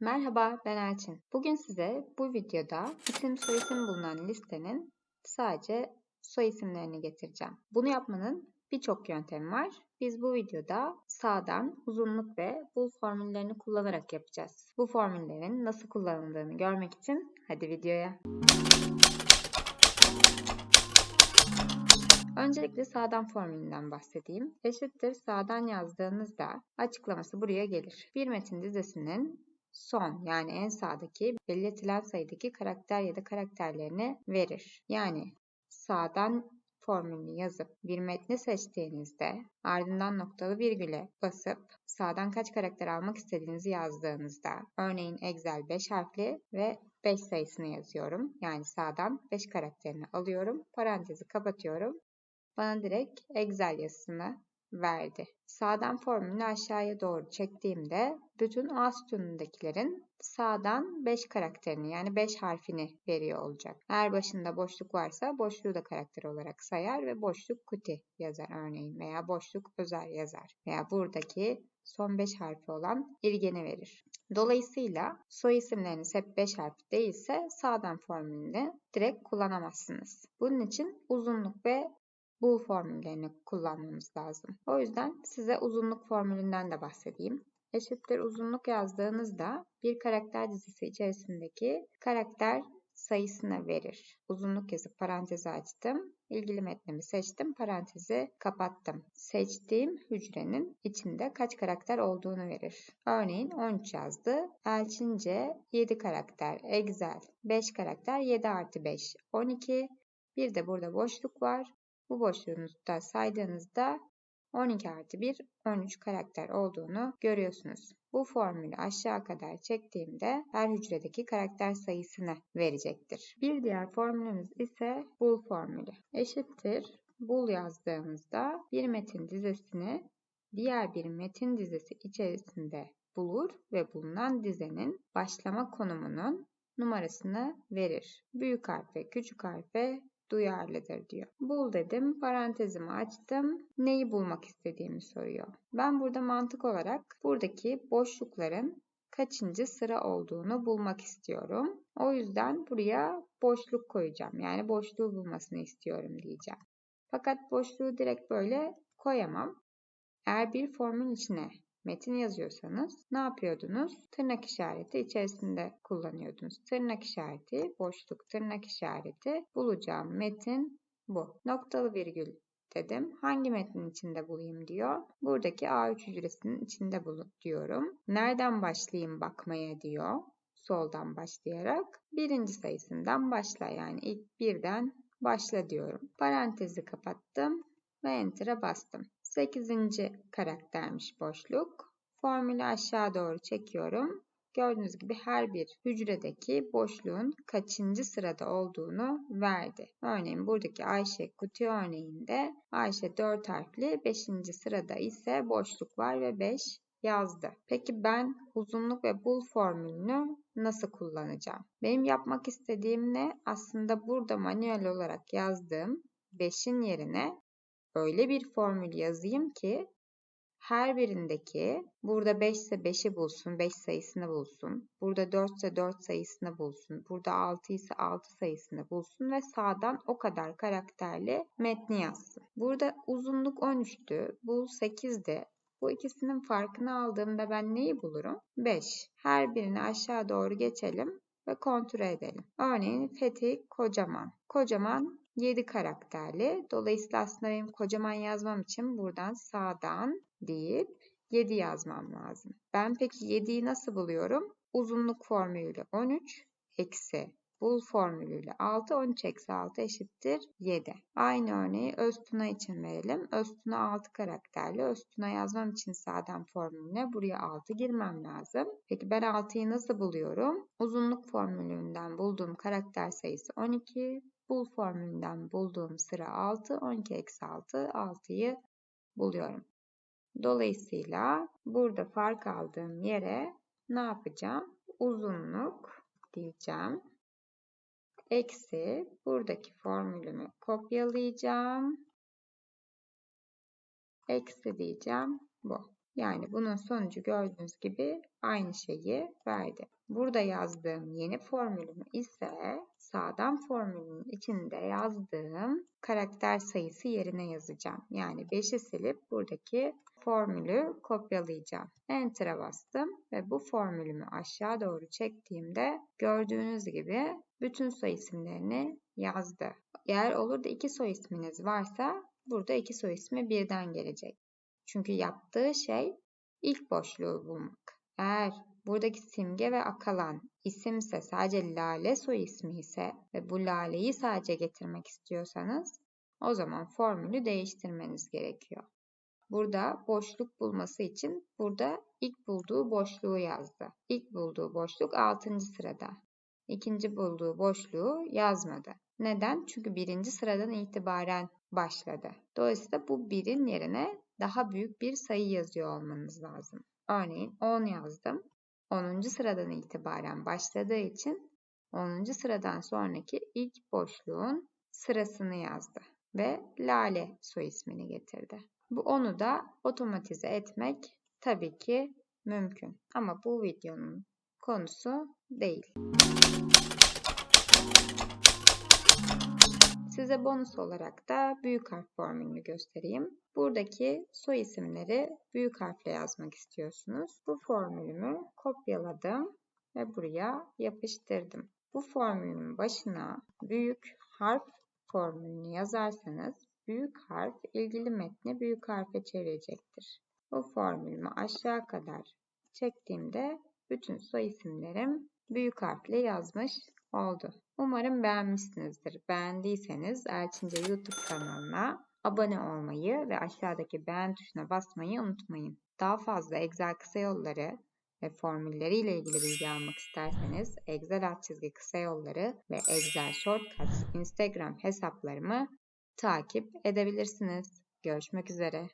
Merhaba, ben Elçin. Bugün size bu videoda isim soyisim bulunan listenin sadece soy isimlerini getireceğim. Bunu yapmanın birçok yöntemi var. Biz bu videoda sağdan uzunluk ve bul formüllerini kullanarak yapacağız. Bu formüllerin nasıl kullanıldığını görmek için hadi videoya. Öncelikle sağdan formülünden bahsedeyim. Eşittir sağdan yazdığınızda açıklaması buraya gelir. Bir metin dizisinin son yani en sağdaki belirtilen sayıdaki karakter ya da karakterlerini verir. Yani sağdan formülünü yazıp bir metni seçtiğinizde ardından noktalı virgüle basıp sağdan kaç karakter almak istediğinizi yazdığınızda örneğin Excel 5 harfli ve 5 sayısını yazıyorum. Yani sağdan 5 karakterini alıyorum. Parantezi kapatıyorum. Bana direkt Excel yazısını verdi. Sağdan formülünü aşağıya doğru çektiğimde bütün A sütunundakilerin sağdan 5 karakterini yani 5 harfini veriyor olacak. Eğer başında boşluk varsa boşluğu da karakter olarak sayar ve boşluk kuti yazar örneğin veya boşluk özel yazar. Veya buradaki son 5 harfi olan ilgeni verir. Dolayısıyla soy isimleriniz hep 5 harf değilse sağdan formülünü direkt kullanamazsınız. Bunun için uzunluk ve bul formüllerini kullanmamız lazım. O yüzden size uzunluk formülünden de bahsedeyim. Eşittir uzunluk yazdığınızda bir karakter dizisi içerisindeki karakter sayısını verir. Uzunluk yazıp parantezi açtım. İlgili metnimi seçtim, parantezi kapattım. Seçtiğim hücrenin içinde kaç karakter olduğunu verir. Örneğin 13 yazdı. Elçince 7 karakter, Excel 5 karakter, 7 artı 5, 12. Bir de burada boşluk var. Bu boşluğunuzda saydığınızda 12 artı 1, 13 karakter olduğunu görüyorsunuz. Bu formülü aşağı kadar çektiğimde her hücredeki karakter sayısını verecektir. Bir diğer formülümüz ise bul formülü. Eşittir bul yazdığımızda bir metin dizesini diğer bir metin dizesi içerisinde bulur ve bulunan dizenin başlama konumunun numarasını verir. Büyük harf ve küçük harfe duyarlıdır diyor. Bul dedim, parantezimi açtım. Neyi bulmak istediğimi soruyor. Ben burada mantık olarak buradaki boşlukların kaçıncı sıra olduğunu bulmak istiyorum. O yüzden buraya boşluk koyacağım. Yani boşluğu bulmasını istiyorum diyeceğim. Fakat boşluğu direkt böyle koyamam. Eğer bir formül içine metin yazıyorsanız ne yapıyordunuz? Tırnak işareti içerisinde kullanıyordunuz. Tırnak işareti, boşluk, tırnak işareti bulacağım metin bu. Noktalı virgül dedim. Hangi metnin içinde bulayım diyor. Buradaki A3 hücresinin içinde bul diyorum. Nereden başlayayım bakmaya diyor. Soldan başlayarak birinci sayısından başla yani ilk birden başla diyorum. Parantezi kapattım ve Enter'a bastım. 8. karaktermiş boşluk. Formülü aşağı doğru çekiyorum. Gördüğünüz gibi her bir hücredeki boşluğun kaçıncı sırada olduğunu verdi. Örneğin buradaki Ayşe kutu örneğinde Ayşe 4 harfli 5. sırada ise boşluk var ve 5 yazdı. Peki ben uzunluk ve bul formülünü nasıl kullanacağım? Benim yapmak istediğim ne? Aslında burada manuel olarak yazdığım 5'in yerine öyle bir formül yazayım ki her birindeki burada 5 ise 5'i bulsun, 5 sayısını bulsun. Burada 4 ise 4 sayısını bulsun. Burada 6 ise 6 sayısını bulsun ve sağdan o kadar karakterli metni yazsın. Burada uzunluk 13'tü, bul 8'di. Bu ikisinin farkını aldığımda ben neyi bulurum? 5. Her birini aşağı doğru geçelim ve kontrol edelim. Örneğin Fethi Kocaman. Kocaman 7 karakterli. Dolayısıyla aslında benim kocaman yazmam için buradan sağdan deyip 7 yazmam lazım. Ben peki 7'yi nasıl buluyorum? Uzunluk formülüyle 13 eksi bul formülüyle 6, 13 eksi 6 eşittir 7. Aynı örneği Öztuna için verelim. Öztuna 6 karakterli. Öztuna yazmam için sağdan formülüne buraya 6 girmem lazım. Peki ben 6'yı nasıl buluyorum? Uzunluk formülünden bulduğum karakter sayısı 12. Bul formülünden bulduğum sıra 6. 12 eksi 6. 6'yı buluyorum. Dolayısıyla burada fark aldığım yere ne yapacağım? Uzunluk diyeceğim. Eksi buradaki formülümü kopyalayacağım. Eksi diyeceğim bu. Yani bunun sonucu gördüğünüz gibi aynı şeyi verdi. Burada yazdığım yeni formülümü ise sağdan formülün içinde yazdığım karakter sayısı yerine yazacağım. Yani 5'i silip buradaki formülü kopyalayacağım. Enter'a bastım ve bu formülümü aşağı doğru çektiğimde gördüğünüz gibi bütün soy isimlerini yazdı. Eğer olur da iki soy isminiz varsa burada iki soy ismi birden gelecek. Çünkü yaptığı şey ilk boşluğu bulmak. Eğer buradaki simge ve akalan isimse sadece lale soy ismi ise ve bu laleyi sadece getirmek istiyorsanız o zaman formülü değiştirmeniz gerekiyor. Burada boşluk bulması için burada ilk bulduğu boşluğu yazdı. İlk bulduğu boşluk 6. sırada. İkinci bulduğu boşluğu yazmadı. Neden? Çünkü birinci sıradan itibaren başladı. Dolayısıyla bu birin yerine daha büyük bir sayı yazıyor olmanız lazım. Örneğin 10 yazdım. 10. sıradan itibaren başladığı için 10. sıradan sonraki ilk boşluğun sırasını yazdı ve Lale soy ismini getirdi. Bu onu da otomatize etmek tabii ki mümkün. Ama bu videonun konusu değil. Size bonus olarak da büyük harf formülünü göstereyim. Buradaki soy isimleri büyük harfle yazmak istiyorsunuz. Bu formülümü kopyaladım ve buraya yapıştırdım. Bu formülün başına büyük harf formülünü yazarsanız büyük harf ilgili metni büyük harfe çevirecektir. Bu formülümü aşağı kadar çektiğimde bütün soy isimlerim büyük harfle yazmış oldu. Umarım beğenmişsinizdir. Beğendiyseniz Elçince YouTube kanalına abone olmayı ve aşağıdaki beğen tuşuna basmayı unutmayın. Daha fazla Excel kısa yolları ve formülleriyle ilgili bilgi almak isterseniz Excel alt çizgi kısa yolları ve Excel Shortcuts Instagram hesaplarımı takip edebilirsiniz. Görüşmek üzere.